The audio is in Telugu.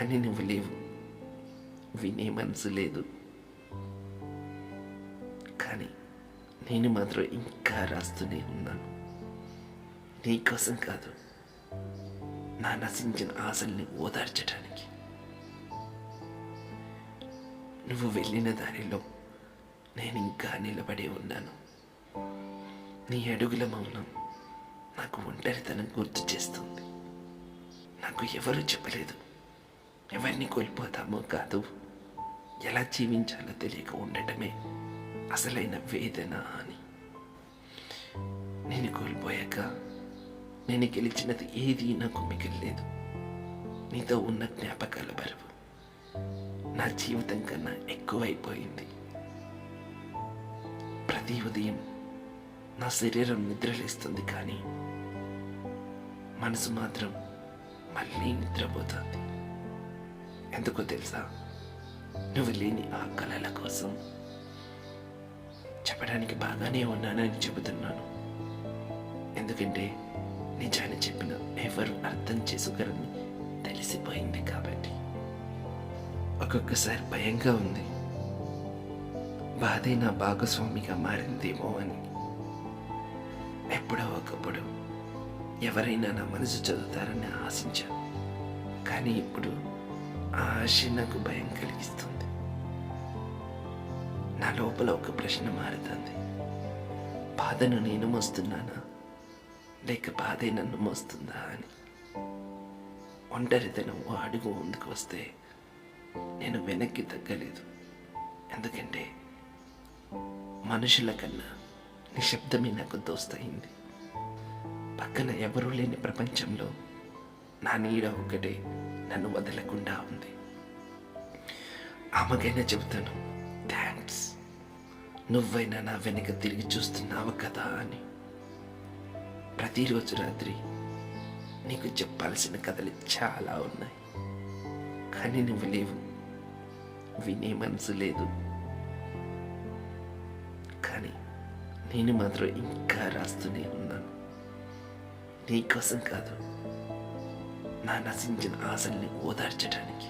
కానీ నువ్వు లేవు. వినే మనసు లేదు. కానీ నేను మాత్రం ఇంకా రాస్తూనే ఉన్నాను. నీకోసం కాదు నా నశించిన ఆశల్ని ఓదార్చడానికి నువ్వు వెళ్ళిన దారిలో నేను ఇంకా నిలబడి ఉన్నాను. నీ అడుగుల మౌనం నాకు ఒంటరితనం గుర్తు చేస్తుంది. నాకు ఎవరు చెప్పలేదు. ఎవరిని కోల్పోతామో కాదు. ఎలా జీవించాలో తెలియక ఉండటమే అసలైన వేదన అని. నేను కోల్పోయాక నేను గెలిచినది ఏది నాకు మిగిలిలేదు. నీతో ఉన్న జ్ఞాపకాల బరువు నా జీవితం కన్నా ఎక్కువైపోయింది. ప్రతి ఉదయం నా శరీరం నిద్రలేస్తుంది కానీ మనసు మాత్రం మళ్ళీ నిద్రపోతుంది. ఎందుకో తెలుసా? నువ్వు లేని ఆ కళల కోసం చెప్పడానికి బాగానే ఉన్నానని చెబుతున్నాను. ఎందుకంటే నిజాన్ని చెప్పిన ఎవరు అర్థం చేసుకోరని తెలిసిపోయింది కాబట్టి. ఒక్కొక్కసారి భయంగా ఉంది. బాధే నా భాగస్వామిగా మారిందేమో అని. ఎప్పుడో ఒకప్పుడు ఎవరైనా నా మనసు చదువుతారని ఆశించాను. కానీ ఇప్పుడు ఆశ నాకు భయం కలిగిస్తుంది. నా లోపల ఒక ప్రశ్న మారుతుంది. బాధను నేను మోస్తున్నానా? లేక బాధే నన్ను మోస్తుందా అని? ఒంటరితనం ఓ అడుగు ముందుకు వస్తే నేను వెనక్కి తగ్గలేదు. ఎందుకంటే మనుషుల కన్నా నిశ్శబ్దమే నాకు దోస్తయింది. పక్కన ఎవరూ లేని ప్రపంచంలో నా నీడ ఒక్కటే. నన్ను వదలకుండా ఉంది. ఆమెకైనా చెబుతాను థ్యాంక్స్. నువ్వైనా నా వెనుక తిరిగి చూస్తున్నావు కదా అని. ప్రతిరోజు రాత్రి నీకు చెప్పాల్సిన కథలు చాలా ఉన్నాయి. కానీ నువ్వు లేవు. వినే మనసు లేదు. కానీ నేను మాత్రం ఇంకా రాస్తూనే ఉన్నాను. నీకోసం కాదు నా నశించిన ఆశల్ని ఓదార్చడానికి